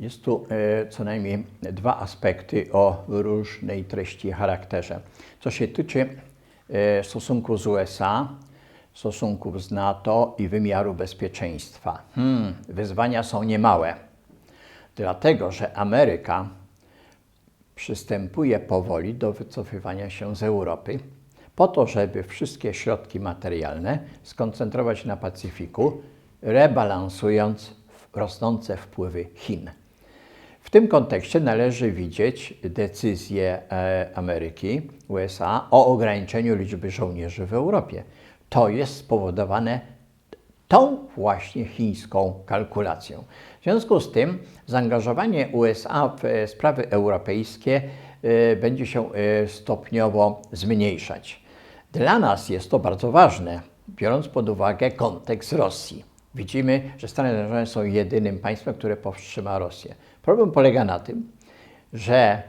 Jest tu e, co najmniej dwa aspekty o różnej treści i charakterze. Co się tyczy e, stosunku z USA, stosunków z NATO i wymiaru bezpieczeństwa. Hmm, wyzwania są niemałe, dlatego że Ameryka przystępuje powoli do wycofywania się z Europy, po to, żeby wszystkie środki materialne skoncentrować na Pacyfiku, rebalansując rosnące wpływy Chin. W tym kontekście należy widzieć decyzję e, Ameryki, USA o ograniczeniu liczby żołnierzy w Europie. To jest spowodowane tą właśnie chińską kalkulacją. W związku z tym zaangażowanie USA w e, sprawy europejskie e, będzie się stopniowo zmniejszać. Dla nas jest to bardzo ważne, biorąc pod uwagę kontekst Rosji. Widzimy, że Stany Zjednoczone są jedynym państwem, które powstrzyma Rosję. Problem polega na tym, że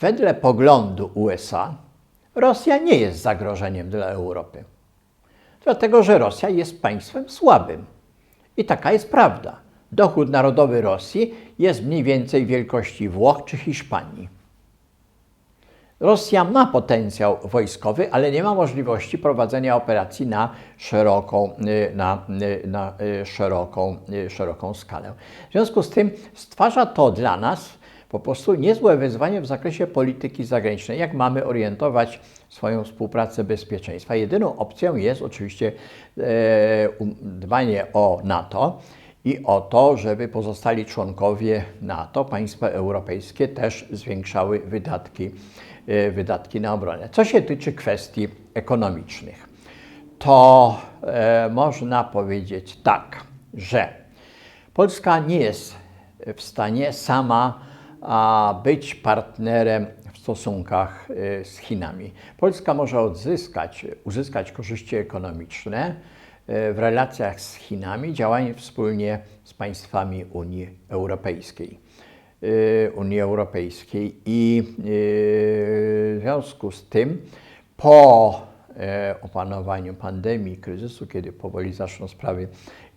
wedle poglądu USA Rosja nie jest zagrożeniem dla Europy. Dlatego, że Rosja jest państwem słabym. I taka jest prawda. Dochód narodowy Rosji jest mniej więcej wielkości Włoch czy Hiszpanii. Rosja ma potencjał wojskowy, ale nie ma możliwości prowadzenia operacji na szeroką, y, na, y, na y, szeroką, szeroką skalę. W związku z tym stwarza to dla nas po prostu niezłe wyzwanie w zakresie polityki zagranicznej. Jak mamy orientować swoją współpracę bezpieczeństwa? Jedyną opcją jest oczywiście e, dbanie o NATO i o to, żeby pozostali członkowie NATO, państwa europejskie też zwiększały wydatki wydatki na obronę. Co się tyczy kwestii ekonomicznych, to e, można powiedzieć tak, że Polska nie jest w stanie sama być partnerem w stosunkach e, z Chinami. Polska może odzyskać, uzyskać korzyści ekonomiczne e, w relacjach z Chinami, działając wspólnie z państwami Unii Europejskiej. Y, Unii Europejskiej i y, w związku z tym po e, opanowaniu pandemii, kryzysu, kiedy powoli zaczną sprawy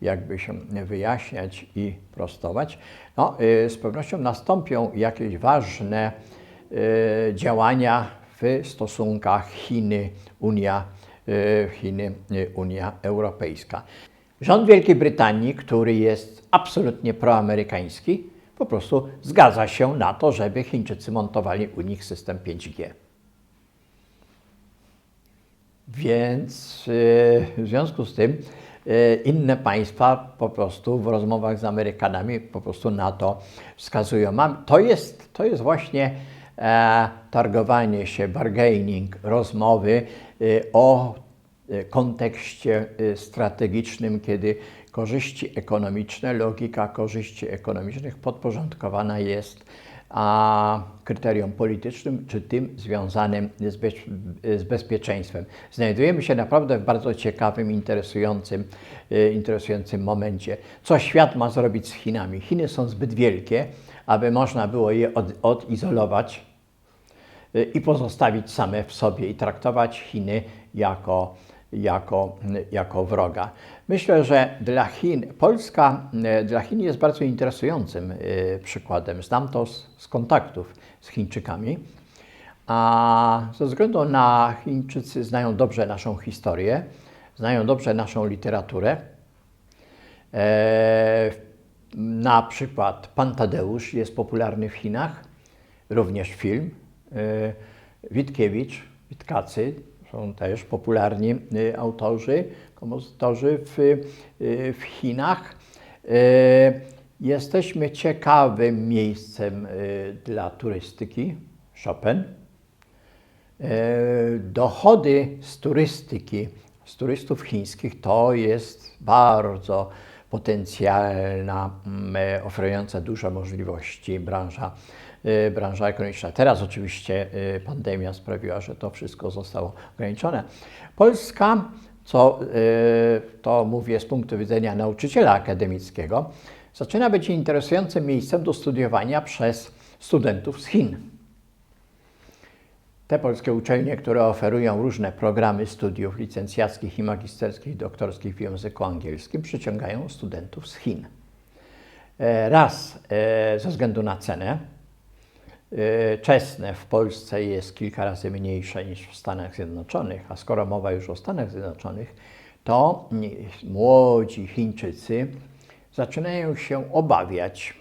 jakby się wyjaśniać i prostować, no, y, z pewnością nastąpią jakieś ważne działania w stosunkach Chiny-Unia Chiny, Unia Europejska. Rząd Wielkiej Brytanii, który jest absolutnie proamerykański, po prostu zgadza się na to, żeby Chińczycy montowali u nich system 5G. Więc y, w związku z tym y, inne państwa po prostu w rozmowach z Amerykanami po prostu na to wskazują. To jest, to jest właśnie e, targowanie się, bargaining, rozmowy y, o kontekście strategicznym, kiedy korzyści ekonomiczne, logika korzyści ekonomicznych podporządkowana jest a kryterium politycznym, czy tym związanym z, bez, z, bezpieczeństwem. Znajdujemy się naprawdę w bardzo ciekawym, interesującym, e, interesującym momencie. Co świat ma zrobić z Chinami? Chiny są zbyt wielkie, aby można było je od, odizolować i pozostawić same w sobie i traktować Chiny jako jako, jako wroga. Myślę, że dla Chin, Polska e, dla Chin jest bardzo interesującym e, przykładem. Znam to z, z kontaktów z Chińczykami. A ze względu na Chińczycy znają dobrze naszą historię, znają dobrze naszą literaturę. E, na przykład Pan Tadeusz jest popularny w Chinach, również film. E, Witkiewicz, Witkacy są też popularni y, autorzy, kompozytorzy w, y, w Chinach. Y, jesteśmy ciekawym miejscem dla turystyki, Chopin. Dochody z turystyki, z turystów chińskich to jest bardzo potencjalna, mm, oferująca duże możliwości branża Y, branża ekonomiczna. Teraz oczywiście y, pandemia sprawiła, że to wszystko zostało ograniczone. Polska, co to mówię z punktu widzenia nauczyciela akademickiego, zaczyna być interesującym miejscem do studiowania przez studentów z Chin. Te polskie uczelnie, które oferują różne programy studiów licencjackich i magisterskich, doktorskich w języku angielskim, przyciągają studentów z Chin. E, Raz e, ze względu na cenę. E, Czesne w Polsce jest kilka razy mniejsze niż w Stanach Zjednoczonych, a skoro mowa już o Stanach Zjednoczonych, to młodzi Chińczycy zaczynają się obawiać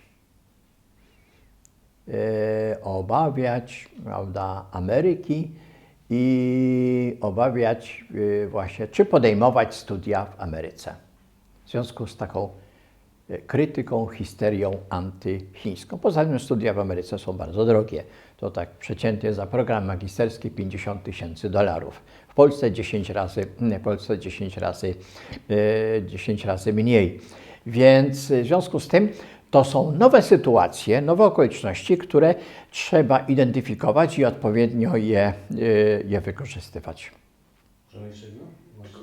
obawiać prawda, Ameryki i obawiać e, właśnie, czy podejmować studia w Ameryce. W związku z taką e, krytyką, histerią antychińską. Poza tym studia w Ameryce są bardzo drogie. To tak przeciętnie za program magisterski 50 tysięcy dolarów. W Polsce 10 razy, w Polsce 10 razy, e, 10 razy mniej. Więc w związku z tym to są nowe sytuacje, nowe okoliczności, które trzeba identyfikować i odpowiednio je, y, je wykorzystywać. Możemy jeszcze jedno? Może-